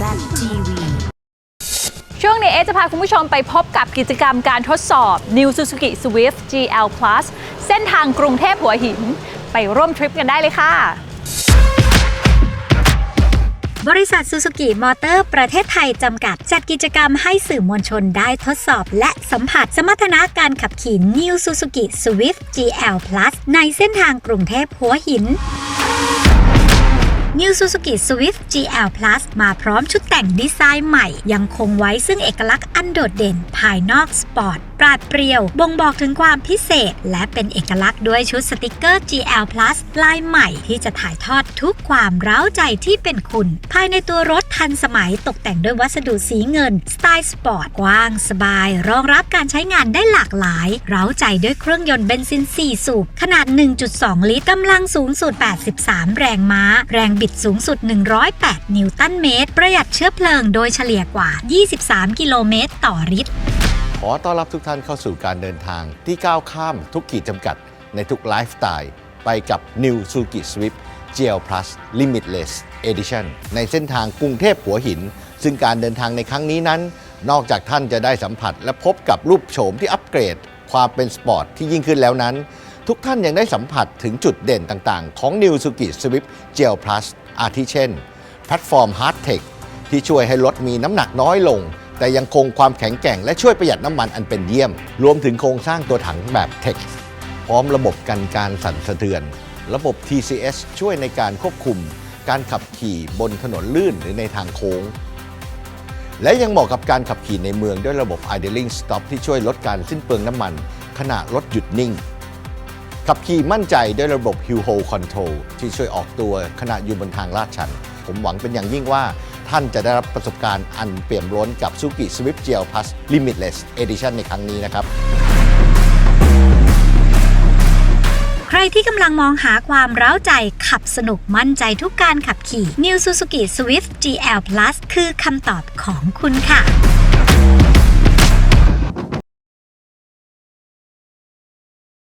ZTV ช่วงนี้เอะจะพาคุณผู้ชมไปพบกับกิจกรรมการทดสอบ New Suzuki Swift GL Plus เส้นทางกรุงเทพหัวหิน ไปร่วมทริปกันได้เลยค่ะ บริษัทซูซูกิมอเตอร์ ประเทศไทย จำกัด จัดกิจกรรมให้สื่อมวลชนได้ทดสอบ และสัมผัสสมรรถนะการขับขี่ New Suzuki Swift GL Plus ในเส้นทางกรุงเทพหัวหิน New Suzuki Swift GL Plus มาพร้อมชุดแต่งดีไซน์ใหม่ ยังคงไว้ซึ่งเอกลักษณ์อันโดดเด่นภายนอกสปอร์ตปราดเปรียว บ่งบอกถึงความพิเศษ และเป็นเอกลักษณ์ด้วยชุดสติกเกอร์ GL Plus ลายใหม่ที่จะถ่ายทอดทุกความเร้าใจที่เป็นคุณ ภายในตัวรถทันสมัยตกแต่งด้วยวัสดุสีเงิน สไตล์สปอร์ต กว้างสบาย รองรับการใช้งานได้หลากหลาย เร้าใจด้วยเครื่องยนต์เบนซิน 4 สูบ ขนาด 1.2 ลิตรกำลังสูงสุด 83 แรงม้า แรงบิดสูงสุด 108 นิวตันเมตร ประหยัดเชื้อเพลิงโดยเฉลี่ยกว่า 23 กิโลเมตรต่อลิตร ขอต้อนรับทุกท่านเข้าสู่การเดินทางที่ก้าวข้ามทุกขีดจำกัดในทุกไลฟ์สไตล์ไปกับ New Suzuki Swift GL Plus Limitless Edition ในเส้นทางกรุงเทพหัวหิน ซึ่งการเดินทางในครั้งนี้นั้น นอกจากท่านจะได้สัมผัสและพบกับรูปโฉมที่อัปเกรด ความเป็นสปอร์ตที่ยิ่งขึ้นแล้วนั้น ทุกท่านยังได้สัมผัสถึงจุดเด่นต่างๆ ของ New Suzuki Swift GL Plus อาทิเช่น แพลตฟอร์ม Hard Tech ที่ช่วยให้รถมีน้ำหนักน้อยลง แต่ยังคงความแข็งแกร่งและช่วยประหยัดน้ำมันอันเป็นเยี่ยม รวมถึงโครงสร้างตัวถังแบบ Tech พร้อมระบบกันการสั่นสะเทือน ระบบ TCS ช่วยในการควบคุม การขับขี่บนถนนลื่นหรือในทางโค้ง และยังเหมาะกับการขับขี่ในเมืองด้วยระบบ idling stop ที่ช่วยลดการสิ้นเปลืองน้ำมัน ขณะรถหยุดนิ่ง ขับขี่มั่นใจด้วยระบบ Hill Hold Control ที่ช่วยออกตัวขณะอยู่บนทางลาดชัน ผมหวังเป็นอย่างยิ่งว่า ท่านจะได้รับประสบการณ์อันเปี่ยมล้นกับ Suzuki Swift GL Plus Limitless Edition ในครั้งนี้นะครับ ใครที่กำลังมองหาความเร้าใจขับสนุกมั่นใจทุกการขับขี่ New Suzuki Swift GL Plus คือคำตอบของคุณค่ะ